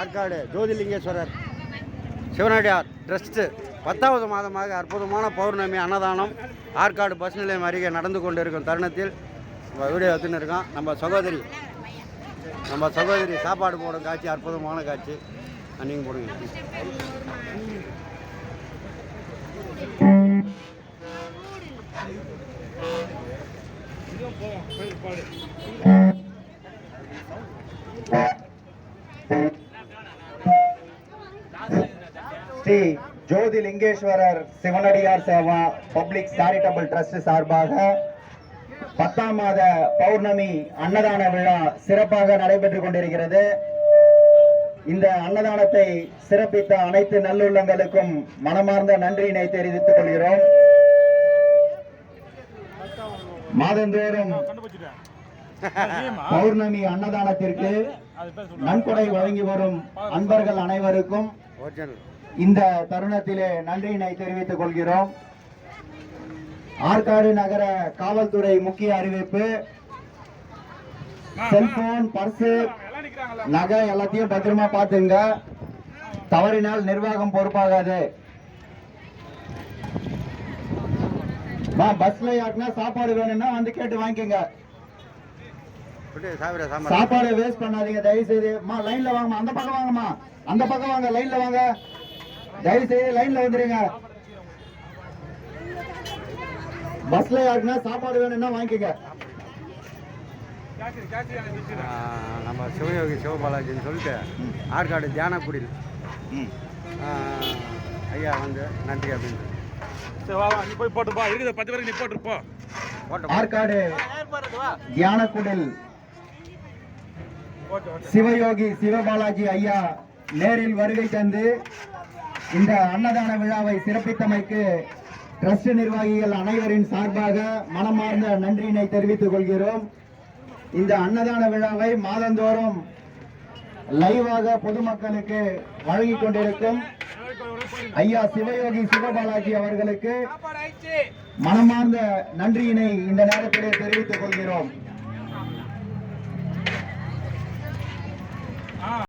ஆற்காடு ஜோதிலிங்கேஸ்வரர். சிவனடியார் ட்ரஸ்ட்டு பத்தாவது மாதமாக அற்புதமான பௌர்ணமி அன்னதானம் ஆற்காடு பஸ் நிலையம் அருகே நடந்து கொண்டிருக்கும் தருணத்தில் நம்ம வீடியோ எடுத்துன்னு இருக்கோம். நம்ம சகோதரி நம்ம சகோதரி சாப்பாடு போடும் காட்சி அற்புதமான காட்சி. நீங்கள் போடுங்க. ஸ்ரீ ஜோதிலிங்கேஸ்வரர் சிவனடியார் சேவா பப்ளிக் சேரிட்டபிள் ட்ரஸ்ட் சார்பாக பத்தாம் மாத பௌர்ணமி அன்னதான விழா சிறப்பாக நடைபெற்றுக் கொண்டிருக்கிறது. இந்த அன்னதானத்தை சிறப்பித்த அனைத்து நல்லுள்ளங்களுக்கும் மனமார்ந்த நன்றியினை தெரிவித்துக் கொள்கிறோம். மாதந்தோறும் பௌர்ணமி அன்னதானத்திற்கு நன்கொடை வழங்கி வரும் அன்பர்கள் அனைவருக்கும் ஒரிஜினல் இந்த தருணத்திலே நன்றியினை தெரிவித்துக் கொள்கிறோம். ஆற்காடு நகர காவல்துறை முக்கிய அறிவிப்பு. செல்போன் பர்சு நகை எல்லாத்தையும் பத்திரமா பார்த்துங்க. தவறினால் நிர்வாகம் பொறுப்பாகாது. மா பஸ்ல யாருக்குன்னா சாப்பாடு வேணும்னா வந்து கேட்டு வாங்கிக்கோங்க. சாப்பாடு வேஸ்ட் பண்ணாதீங்க தயவு செய்து மா லைன்ல வாங்கம்மா. அந்த பக்கம் வாங்கம்மா. அந்த பக்கம் வாங்க லைன்ல வாங்க. தயவு செய்து லைன்ல வந்துருங்க. பஸ்ல யாருக்குன்னா சாப்பாடு வேணும்னா வாங்கிக்கோங்க. ஆ, நம்ம சிவயோகி சிவபாலாஜின்னு சொல்லிட்டு ஆற்காடு தியானக்குடியில். ஐயா வந்து நன்றி அப்படின்னு. சரி வா நீ போய் போட்டுப்பா. இருக்குது பத்து பேருக்கு நீ போட்டுருப்போ ஆற்காடு தியானக்குடில் சிவயோகி சிவபாலாஜி ஐயா நேரில் வருகை தந்து இந்த அன்னதான விழாவை சிறப்பித்தமைக்கு டிரஸ்ட் நிர்வாகிகள் அனைவரின் சார்பாக மனமார்ந்த நன்றியினை தெரிவித்துக் கொள்கிறோம். இந்த அன்னதான விழாவை மாதந்தோறும் லைவாக பொதுமக்களுக்கு வழங்கிக் கொண்டிருக்கும் ஐயா சிவயோகி சிவபாலாஜி அவர்களுக்கு மனமார்ந்த நன்றியினை இந்த நேரத்திலே தெரிவித்துக் கொள்கிறோம்.